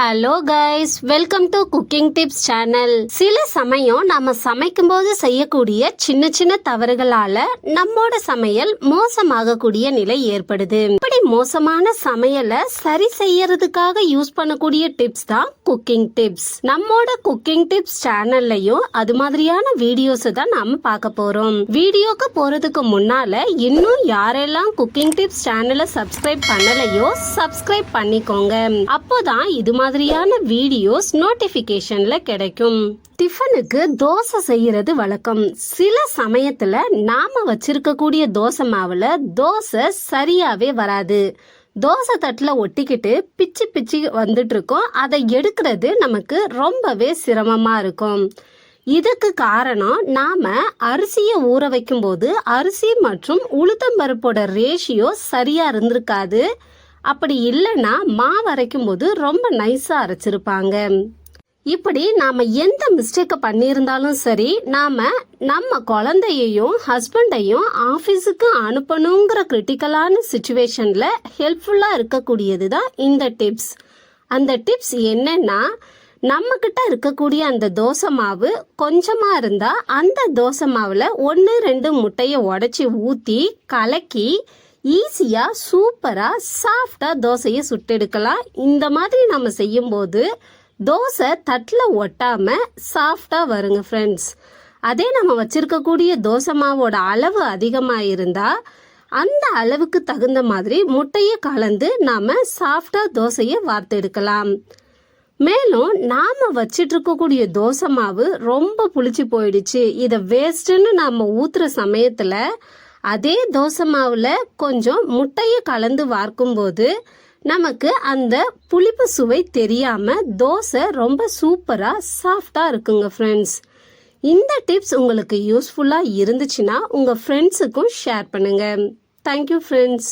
Hello guys welcome to cooking tips channel சில சமயம் நம்ம சமைக்கும் போது செய்யக்கூடிய சின்ன சின்ன தவறுகளால நம்மோட சமையல் மோசமாகக்கூடிய நிலை ஏற்படுது. இப்படி மோசமான சமையலை சரி செய்யறதுக்காக யூஸ் பண்ணக்கூடிய டிப்ஸ் தான் குக்கிங் டிப்ஸ் நம்மோட குக்கிங் டிப்ஸ் சேனல்லையும் அது மாதிரியான வீடியோஸ் தான் நாம பார்க்க போறோம். வீடியோக்கு போறதுக்கு முன்னால இன்னும் யாரெல்லாம் குக்கிங் டிப்ஸ் சேனலை சப்ஸ்கிரைப் பண்ணலையோ சப்ஸ்கிரைப் பண்ணிக்கோங்க. அப்போதான் இது மாதிரியான வீடியோஸ் நோட்டிபிகேஷன்ல கிடைக்கும். டிஃபனுக்கு தோசை செய்யறது வழக்கம். சில சமயத்துல நாம வச்சிருக்கக்கூடிய தோசை மாவுல தோசை சரியாவே வராது. தோசை தட்டில் ஒட்டிக்கிட்டு பிச்சு பிச்சு வந்துட்டு இருக்கோம் அதை எடுக்கிறது நமக்கு ரொம்பவே சிரமமாக இருக்கும். இதுக்கு காரணம் நாம அரிசியை ஊற வைக்கும்போது அரிசி மற்றும் உளுத்தம்பருப்போட ரேஷியோ சரியா இருந்திருக்காது. அப்படி இல்லைன்னா மாவு அரைக்கும் போது ரொம்ப நைஸாக அரைச்சிருப்பாங்க. இப்படி நாம் எந்த மிஸ்டேக்கை பண்ணியிருந்தாலும் சரி நாம் நம்ம குழந்தையையும் ஹஸ்பண்டையும் ஆஃபீஸுக்கு அனுப்பணுங்கிற கிரிட்டிக்கலான சுச்சுவேஷனில் ஹெல்ப்ஃபுல்லாக இருக்கக்கூடியது தான் இந்த டிப்ஸ் அந்த டிப்ஸ் என்னென்னா நம்மக்கிட்ட இருக்கக்கூடிய அந்த தோசை மாவு கொஞ்சமாக இருந்தால் அந்த தோசை மாவில் ஒன்று ரெண்டு முட்டையை உடச்சி ஊற்றி கலக்கி ஈஸியா சூப்பரா சாஃப்டா தோசையை சுட்டெடுக்கலாம். இந்த மாதிரி நம்ம செய்யும்போது தோசை தட்டில் ஒட்டாம சாஃப்டா வருங்க ஃப்ரெண்ட்ஸ் அதே நம்ம வச்சிருக்கக்கூடிய தோசை மாவோட அளவு அதிகமாக இருந்தா அந்த அளவுக்கு தகுந்த மாதிரி முட்டையை கலந்து நாம சாஃப்டா தோசையை வார்த்தெடுக்கலாம் மேலும் நாம வச்சிட்டு இருக்கக்கூடிய தோசை மாவு ரொம்ப புளிச்சு போயிடுச்சு. இதை வேஸ்ட்டுன்னு நாம ஊத்துற சமயத்துல அதே தோசை மாவில் கொஞ்சம் முட்டையை கலந்து வார்க்கும்போது நமக்கு அந்த புளிப்பு சுவை தெரியாமல் தோசை ரொம்ப சூப்பராக சாஃப்டாக இருக்குங்க ஃப்ரெண்ட்ஸ் இந்த டிப்ஸ் உங்களுக்கு யூஸ்ஃபுல்லாக இருந்துச்சுன்னா உங்கள் ஃப்ரெண்ட்ஸுக்கும் ஷேர் பண்ணுங்கள் தேங்க்யூ ஃப்ரெண்ட்ஸ்